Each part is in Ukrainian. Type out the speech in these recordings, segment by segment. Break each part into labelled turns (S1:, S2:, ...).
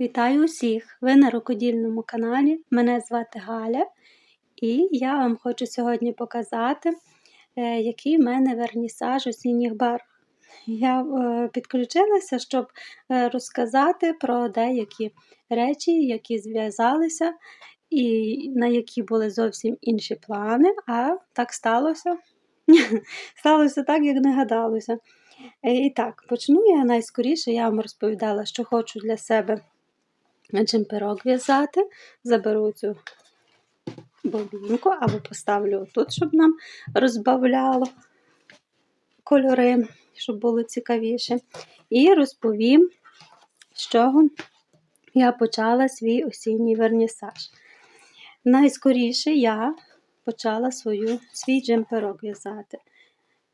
S1: Вітаю усіх! Ви на рукодільному каналі. Мене звати Галя, і я вам хочу сьогодні показати, е, який в мене вернісаж осінніх барв. Я е, підключилася, щоб е, розказати про деякі речі, які зв'язалися, і на які були зовсім інші плани, а так сталося. Сталося так, як не гадалося. І так, почну я найскоріше, я вам розповідала, що хочу для себе джемперок в'язати, заберу цю бобінку або поставлю тут, щоб нам розбавляло кольори, щоб було цікавіше. І розповім, з чого я почала свій осінній вернісаж. Найскоріше я почала свою, свій джемперок в'язати.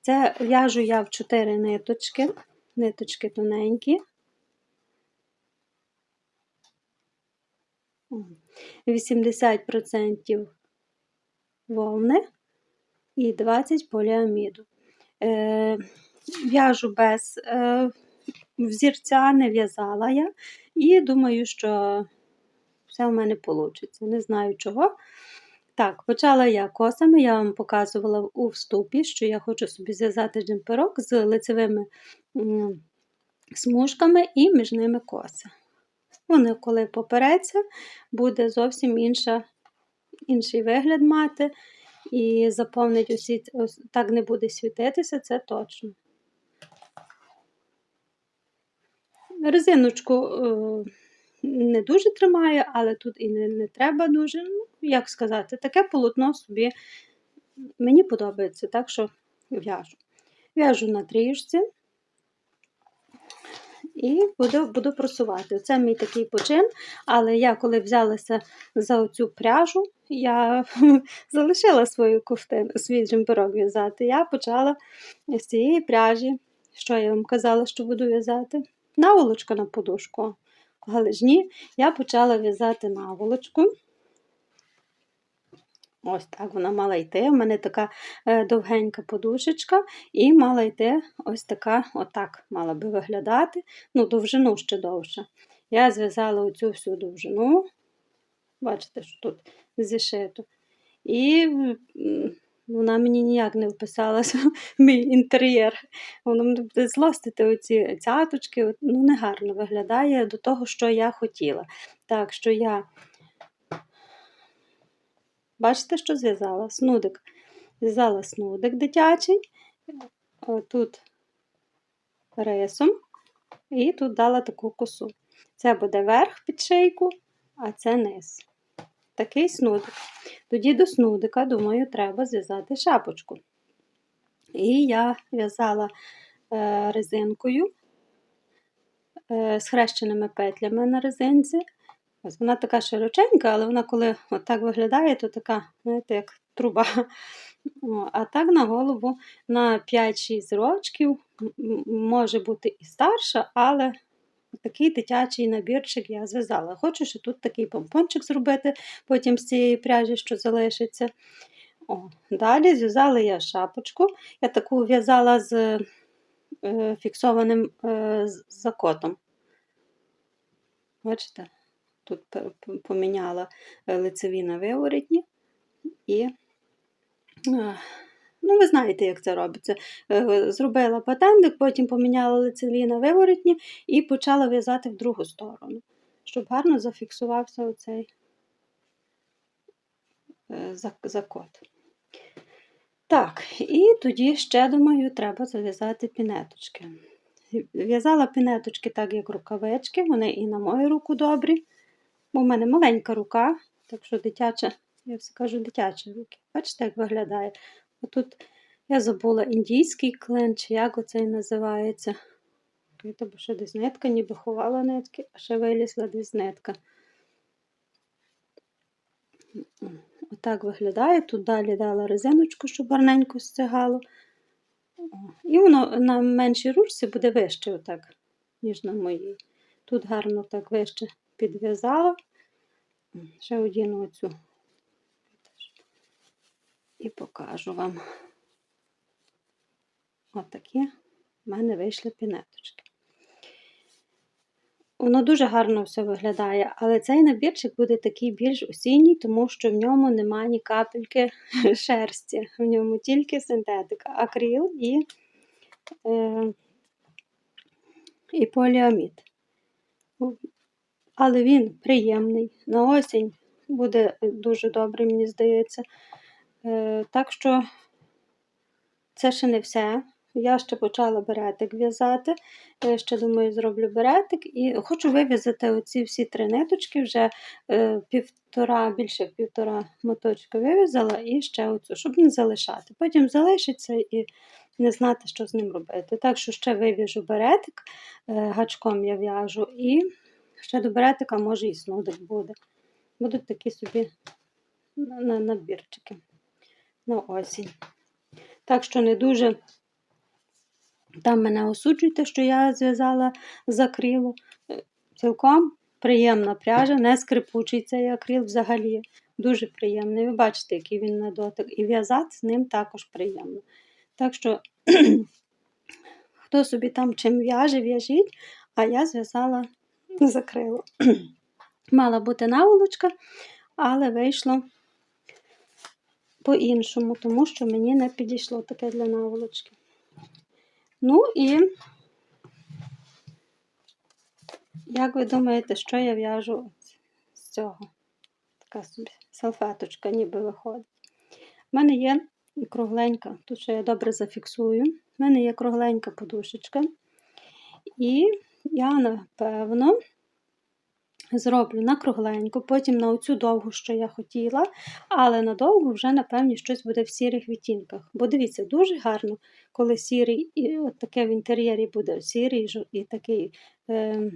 S1: Це в'яжу я в 4 ниточки, ниточки тоненькі. 80% вовни і 20 поліаміду. Е, В'яжу без е, взірця, не в'язала я, і думаю, що все в мене вийде. Не знаю чого. Так, почала я косами, я вам показувала у вступі, що я хочу собі зв'язати джемперок з лицевими смужками і між ними коси. Вони, коли попереться, буде зовсім інша, інший вигляд мати. І заповнить усі, так не буде світитися, це точно. Резиночку е, не дуже тримає, але тут і не, не треба дуже. Ну, як сказати, таке полотно собі мені подобається, так що в'яжу. В'яжу на тріжці. І буду буду просувати. Це мій такий почин, але я, коли взялася за оцю пряжу, я залишила свою кофтину, свій джемперок в'язати. Я почала з цієї пряжі, що я вам казала, що буду в'язати, наволочка на подушку. Галижні, я почала в'язати наволочку. Ось так вона мала йти. У мене така е, довгенька подушечка, і мала йти ось така, отак мала би виглядати, ну, довжину ще довше. Я зв'язала оцю всю довжину, бачите, що тут зішито. І вона мені ніяк не вписалася в мій інтер'єр. Воно буде злостити оці цяточки, ну, негарно виглядає до того, що я хотіла. Так що я Бачите, що зв'язала? Снудик. Зв'язала снудик дитячий, тут рисом, і тут дала таку косу. Це буде верх під шийку, а це низ. Такий снудик. Тоді до снудика, думаю, треба зв'язати шапочку. І я в'язала е, резинкою е, з хрещеними петлями на резинці. Ось Вона така широченька, але вона, коли так виглядає, то така, знаєте, як труба. А так на голову на 5-6 років може бути і старша, але такий дитячий набірчик я зв'язала. Хочу ще тут такий помпончик зробити, потім з цієї пряжі, що залишиться. О, Далі зв'язала я шапочку. Я таку в'язала з е, фіксованим е, закотом. Бачите? Тут поміняла е, лицеві на виворітні і, е, ну, ви знаєте, як це робиться. Е, зробила патентик, потім поміняла лицеві на виворітні і почала в'язати в другу сторону, щоб гарно зафіксувався оцей закот. Так, і тоді ще, думаю, треба зав'язати пінеточки. В'язала пінеточки так, як рукавички, вони і на мою руку добрі. Бо в мене маленька рука, так що дитяча, я все кажу, дитячі руки. Бачите, як виглядає? Отут я забула індійський клен, чи як оцей називається. Бо ще десь ніби ховала нитки, а ще вилізла десь. Отак виглядає. Тут далі дала резиночку, щоб гарненько стягало. І воно на меншій ручці буде вище, отак, ніж на моїй. Тут гарно так вище підв'язала, ще одіну оцю і покажу вам. Отакі в мене вийшли пінеточки. Воно дуже гарно все виглядає, але цей набірчик буде такий більш осінній, тому що в ньому немає ні капельки шерсті. В ньому тільки синтетика, акрил і, е, і поліамід. Але він приємний. На осінь буде дуже добре, мені здається. Е, так що це ще не все. Я ще почала беретик в'язати. Я ще думаю, зроблю беретик і хочу вив'язати оці всі три ниточки, вже е, півтора, більше півтора моточка вив'язала і ще оцю, щоб не залишати. Потім залишиться і не знати, що з ним робити. Так що ще вив'яжу беретик, е, гачком я в'яжу, і ще до беретика може і снудик буде. Будуть такі собі на- на- набірчики на осінь. Так що не дуже там мене осуджуйте, що я зв'язала з акрилу. Е, Цілком приємна пряжа, не скрипучий цей акрил взагалі. Дуже приємний. Ви бачите, який він на дотик. І в'язати з ним також приємно. Так що, хто собі там чим в'яже, в'яжіть, а я зв'язала з акрилу. Мала бути наволочка, але вийшло по-іншому, тому що мені не підійшло таке для наволочки. Ну і, як ви думаєте, що я в'яжу з цього? Така собі салфеточка ніби виходить. У мене є кругленька, тут ще я добре зафіксую. У мене є кругленька подушечка. І я, напевно, зроблю на кругленьку, потім на оцю довгу, що я хотіла, але на довгу вже, напевно, щось буде в сірих відтінках. Бо дивіться, дуже гарно, коли сірий, і от таке в інтер'єрі буде сірий і такий, е,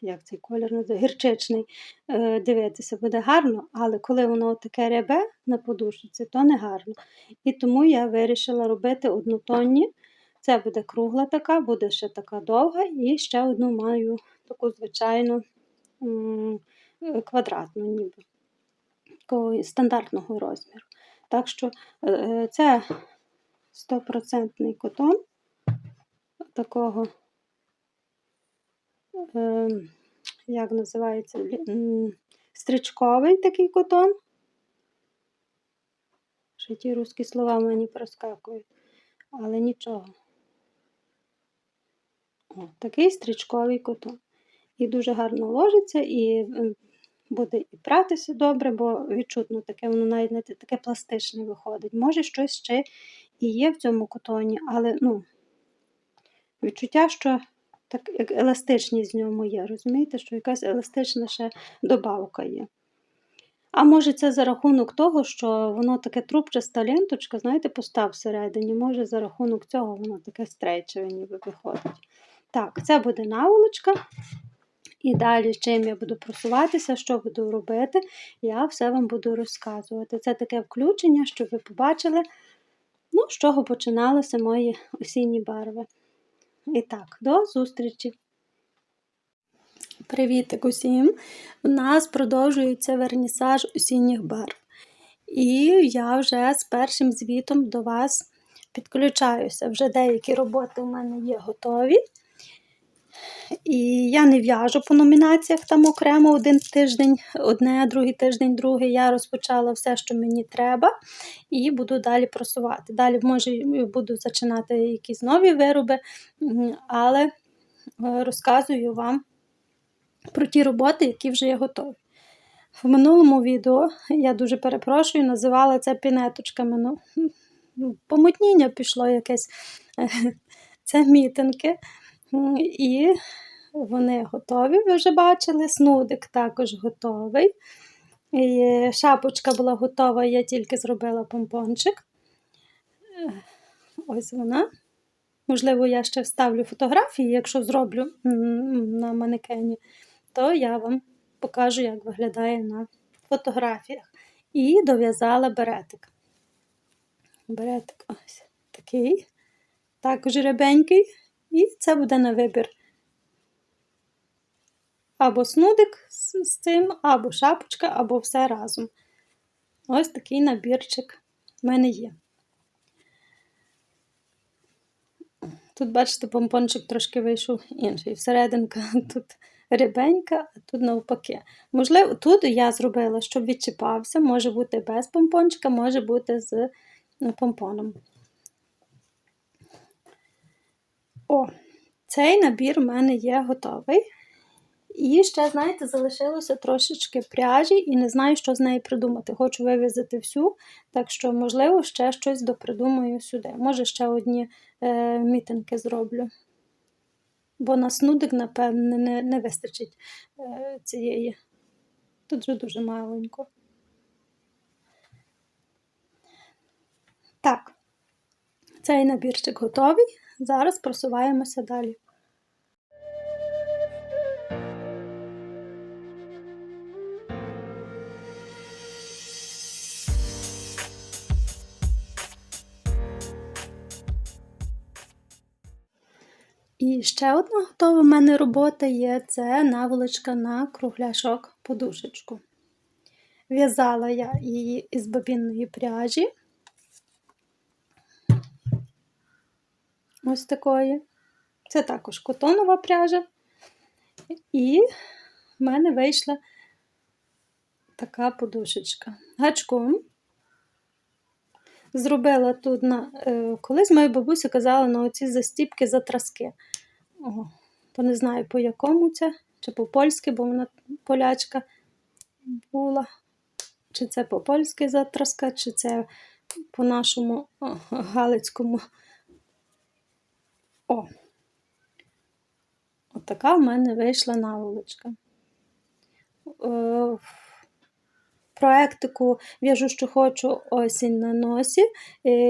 S1: як цей колір гірчичний, е, дивитися буде гарно, але коли воно таке рябе на подушці, то не гарно. І тому я вирішила робити однотонні. Це буде кругла така, буде ще така довга, і ще одну маю таку звичайну квадратну, ніби стандартного розміру. Так що е, е, це 100% котон такого, е, як називається, стрічковий такий котон. Ще ті русські слова мені проскакують, але нічого. Такий стрічковий котон. І дуже гарно ложиться, і буде і пратися добре, бо відчутно таке, воно навіть не таке пластичне виходить. Може, щось ще і є в цьому котоні, але ну, відчуття, що так як еластичність в ньому є. Розумієте, що якась еластична ще добавка є. А може, це за рахунок того, що воно таке трубчаста ленточка, знаєте, постав всередині. Може, за рахунок цього воно таке стрейчеве ніби виходить. Так, це буде наволочка. І далі, чим я буду просуватися, що буду робити, я все вам буду розказувати. Це таке включення, щоб ви побачили, ну, з чого починалися мої осінні барви. І так, до зустрічі! Привітик усім! У нас продовжується вернісаж осінніх барв. І я вже з першим звітом до вас підключаюся. Вже деякі роботи у мене є готові. І я не в'яжу по номінаціях там окремо один тиждень, одне, другий тиждень, другий. Я розпочала все, що мені треба, і буду далі просувати. Далі, може, буду зачинати якісь нові вироби, але е, розказую вам про ті роботи, які вже є готові. В минулому відео я дуже перепрошую, називала це пінеточками. Ну, помутніння пішло якесь. Це мітинки. І вони готові, ви вже бачили. Снудик також готовий. І шапочка була готова, я тільки зробила помпончик. Е, Ось вона. Можливо, я ще вставлю фотографії, якщо зроблю на манекені, то я вам покажу, як виглядає на фотографіях. І дов'язала беретик. Беретик ось такий, також рябенький. І це буде на вибір. Або снудик з, цим, або шапочка, або все разом. Ось такий набірчик в мене є. Тут, бачите, помпончик трошки вийшов інший. Всерединка тут рябенька, а тут навпаки. Можливо, тут я зробила, щоб відчіпався, може бути без помпончика, може бути з ну, помпоном. О, цей набір у мене є готовий. І ще, знаєте, залишилося трошечки пряжі і не знаю, що з неї придумати. Хочу вивізити всю, так що, можливо, ще щось допридумаю сюди. Може, ще одні е, мітинки зроблю. Бо на снудик, напевне, не, не вистачить е, цієї. Тут вже дуже маленько. Так, цей набірчик готовий. Зараз просуваємося далі. І ще одна готова в мене робота є це наволочка на кругляшок подушечку. В'язала я її із бобінної пряжі. Ось такої. Це також котонова пряжа. І в мене вийшла така подушечка. Гачком. Зробила тут на. е, Колись моя бабуся казала на оці застіпки затраски. О, то не знаю по якому це, чи по-польськи, бо вона полячка була. Чи це по-польськи затраска, чи це по нашому о, галицькому. О! Отака в мене вийшла наволочка. Е, Проектику в'яжу, що хочу осінь на носі.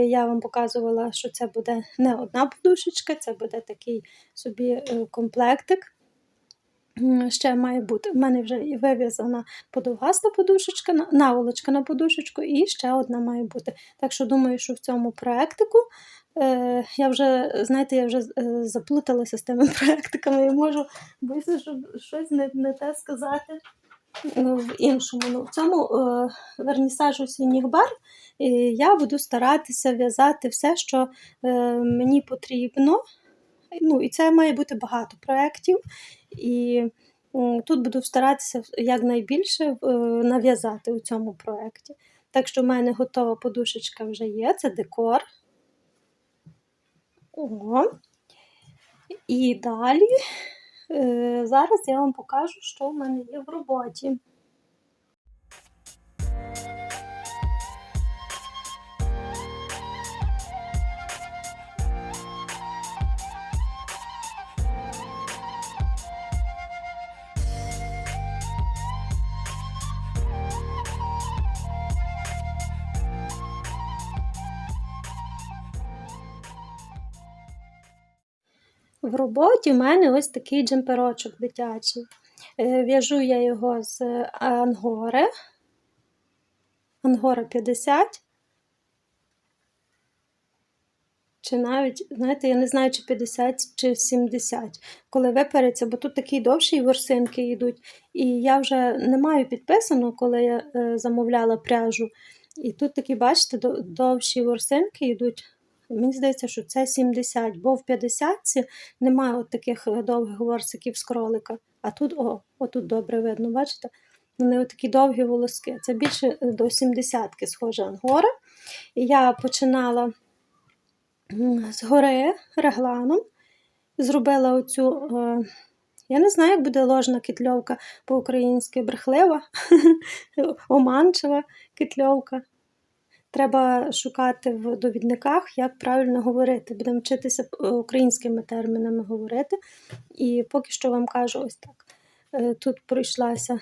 S1: Я вам показувала, що це буде не одна подушечка, це буде такий собі е, комплектик. Ще має бути. У мене вже і вив'язана подовгаста подушечка, наволочка на подушечку, і ще одна має бути. Так що думаю, що в цьому проектику е, я вже, знаєте, я вже е, заплуталася з тими проектиками і можу боюся, щоб щось не, не те сказати ну, в іншому. Ну, в цьому е, вернісажу е, я буду старатися в'язати все, що е, мені потрібно. Ну, і це має бути багато проєктів. І тут буду старатися якнайбільше е, нав'язати у цьому проєкті. Так що в мене готова подушечка вже є, це декор. О. І далі е, зараз я вам покажу, що в мене є в роботі. В роботі в мене ось такий джемперочок дитячий. Е, В'яжу я його з ангори. Ангора 50. Чи навіть, знаєте, я не знаю, чи 50 чи 70, коли випереться, бо тут такі довші ворсинки йдуть. І я вже не маю підписано, коли я е, замовляла пряжу. І тут такі, бачите, довші ворсинки йдуть. Мені здається, що це 70, бо в 50 немає от таких е, довгих ворсиків з кролика. А тут, о, отут добре видно, бачите? Вони от такі довгі волоски. Це більше е, до 70-ки схожа ангора. Я починала м, згори регланом, зробила оцю, е, я не знаю, як буде ложна китльовка по-українськи брехлива, оманчива китльовка. Треба шукати в довідниках, як правильно говорити. Будемо вчитися е, українськими термінами говорити. І поки що вам кажу ось так. Е, Тут пройшлася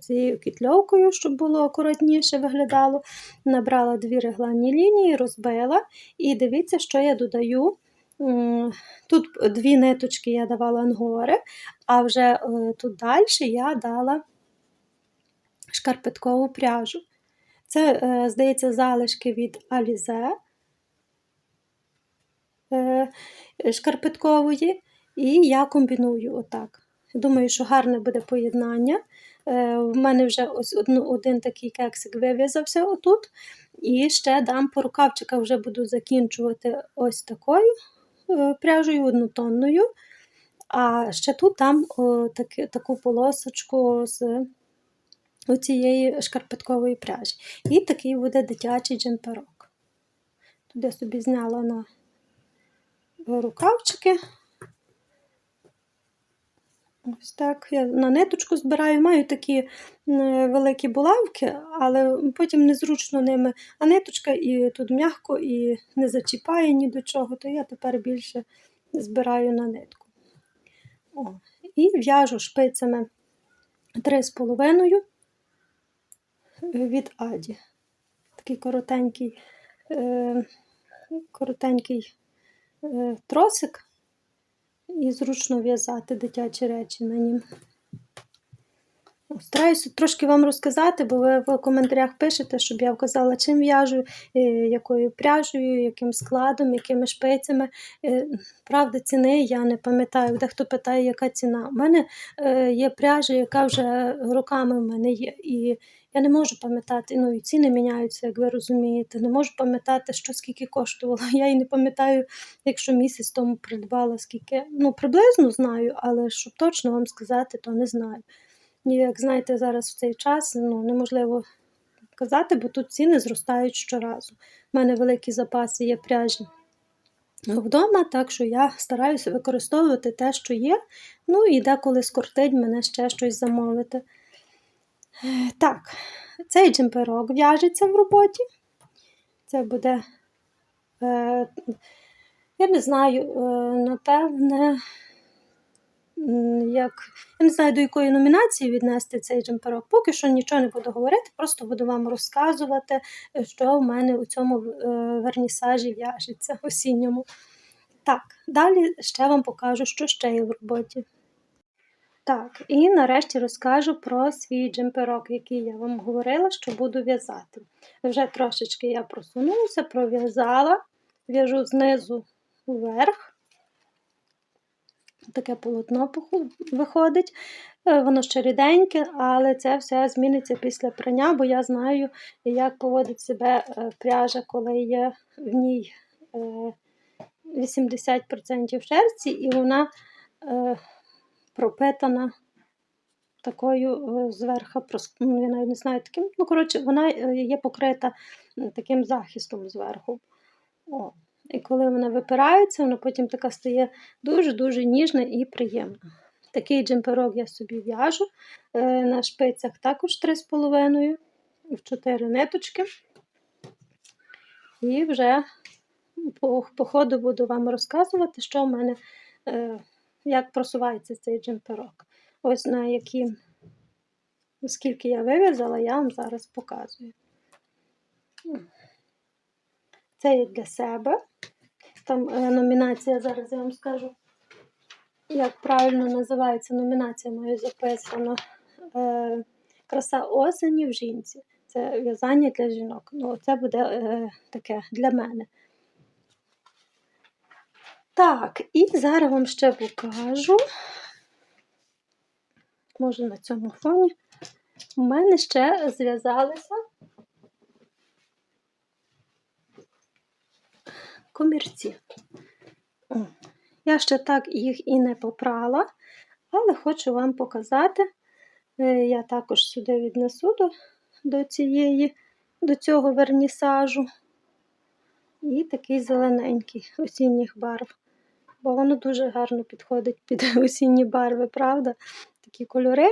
S1: цією кітльовкою, щоб було акуратніше виглядало. Набрала дві регланні лінії, розбила. І дивіться, що я додаю. Тут дві ниточки я давала ангори, а вже е, тут далі я дала шкарпеткову пряжу. Це, е, здається, залишки від Alize е, шкарпеткової, і я комбіную отак. Думаю, що гарне буде поєднання. Е, В мене вже ось один такий кексик вив'язався отут. І ще дам по рукавчика, вже буду закінчувати ось такою пряжею однотонною. А ще тут таки, таку полосочку з оцієї шкарпеткової пряжі. І такий буде дитячий джемперок. Тут я собі зняла на рукавчики. Ось так. Я на ниточку збираю, маю такі великі булавки, але потім незручно ними. А ниточка і тут м'яко і не зачіпає ні до чого, то я тепер більше збираю на нитку. О. І в'яжу шпицями 3,5 від Аді. Такий коротенький, е, коротенький е, тросик і зручно в'язати дитячі речі на нім. Стараюся трошки вам розказати, бо ви в коментарях пишете, щоб я вказала, чим в'яжу, е, якою пряжею, яким складом, якими шпицями. Правда, ціни я не пам'ятаю. Дехто питає, яка ціна. У мене є пряжа, яка вже роками в мене є. І я не можу пам'ятати, ну і ціни міняються, як ви розумієте. Не можу пам'ятати, що скільки коштувало. Я і не пам'ятаю, якщо місяць тому придбала скільки. Ну, приблизно знаю, але щоб точно вам сказати, то не знаю. І як знаєте, зараз в цей час ну, неможливо казати, бо тут ціни зростають щоразу. У мене великі запаси є пряжі вдома, так що я стараюся використовувати те, що є. Ну і деколи скортить мене ще щось замовити. Так, цей джемперок в'яжеться в роботі. Це буде, е, я не знаю, е, напевне, як я не знаю, до якої номінації віднести цей джемперок. Поки що нічого не буду говорити, просто буду вам розказувати, що в мене у цьому е, вернісажі в'яжеться осінньому. Так, далі ще вам покажу, що ще є в роботі. Так, і нарешті розкажу про свій джемперок, який я вам говорила, що буду в'язати. Вже трошечки я просунулася, пров'язала, в'яжу знизу вверх. Таке полотно виходить. Е, Воно ще ріденьке, але це все зміниться після прання, бо я знаю, як поводить себе е, пряжа, коли є в ній е, 80% шерсті, і вона е, пропитана такою е, зверху, ну, я навіть не знаю таким. Ну, коротше, вона е, є покрита таким захистом зверху. О. І коли вона випирається, вона потім така стає дуже-дуже ніжна і приємна. Такий джемперок я собі в'яжу. Е, На шпицях також 3,5 в 4 ниточки. І вже по, по ходу буду вам розказувати, що в мене, як просувається цей джемперок. Ось на які, скільки я вив'язала, я вам зараз показую. Це є для себе. Там е, номінація, зараз я вам скажу, як правильно називається номінація мою записано. Е, Краса осені в жінці. Це в'язання для жінок. Ну, це буде е, таке для мене. Так, і зараз вам ще покажу. Може на цьому фоні. У мене ще зв'язалися комірці. Я ще так їх і не попрала, але хочу вам показати. Е, Я також сюди віднесу до, до, цієї, до цього вернісажу. І такий зелененький осінніх барв. Бо воно дуже гарно підходить під осінні барви, правда? Такі кольори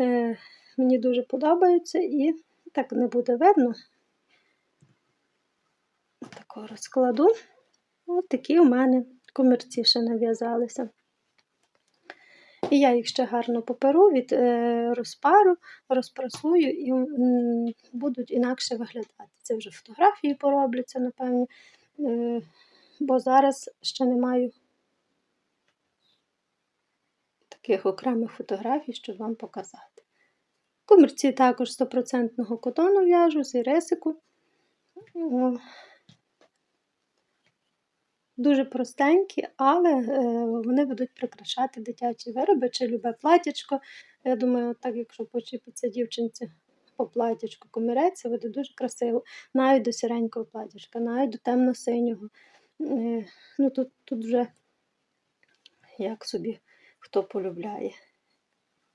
S1: е, мені дуже подобаються і так не буде видно. Такого розкладу. Ось такі у мене комірці ще нав'язалися. І я їх ще гарно поперу від е, розпару, розпрасую і будуть інакше виглядати. Це вже фотографії поробляться, напевно, е, бо зараз ще не маю таких окремих фотографій, щоб вам показати. Комірці також 100% котону в'яжу з ірисику. Дуже простенькі, але е, вони будуть прикрашати дитячі вироби чи любе платячко. Я думаю, так якщо почіпиться дівчинці по платячку комірець, буде дуже красиво. Навіть до сіренького платячка, навіть до темно-синього. Е, ну, тут, тут вже як собі хто полюбляє.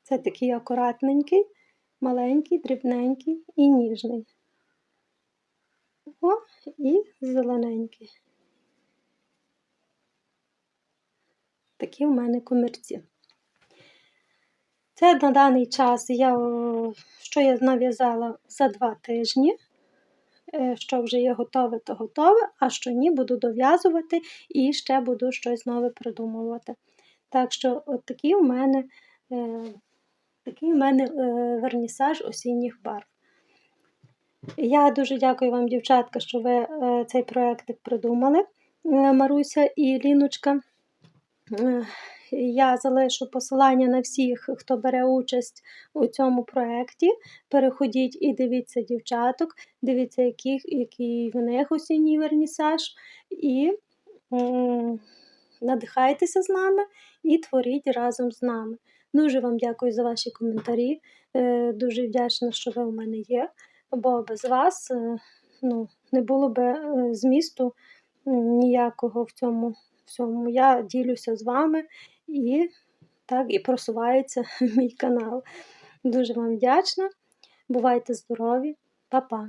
S1: Це такий акуратненький, маленький, дрібненький і ніжний. О, і зелененький. Такі в мене комірці. Це на даний час я, що я нав'язала за два тижні. Е, Що вже є готове, то готове, а що ні, буду дов'язувати і ще буду щось нове придумувати. Так що, от такий у мене, е, такий у мене е, вернісаж осінніх барв. Я дуже дякую вам, дівчатка, що ви цей проєктик придумали, Маруся і Ліночка. Я залишу посилання на всіх, хто бере участь у цьому проєкті. Переходіть і дивіться дівчаток, дивіться, який, який в них осінній вернісаж, і надихайтеся з нами і творіть разом з нами. Дуже вам дякую за ваші коментарі. Е, Дуже вдячна, що ви у мене є, бо без вас е, ну, не було б е, змісту ніякого в цьому всьому. Я ділюся з вами і так і просувається мій канал. Дуже вам вдячна. Бувайте здорові, Па-па!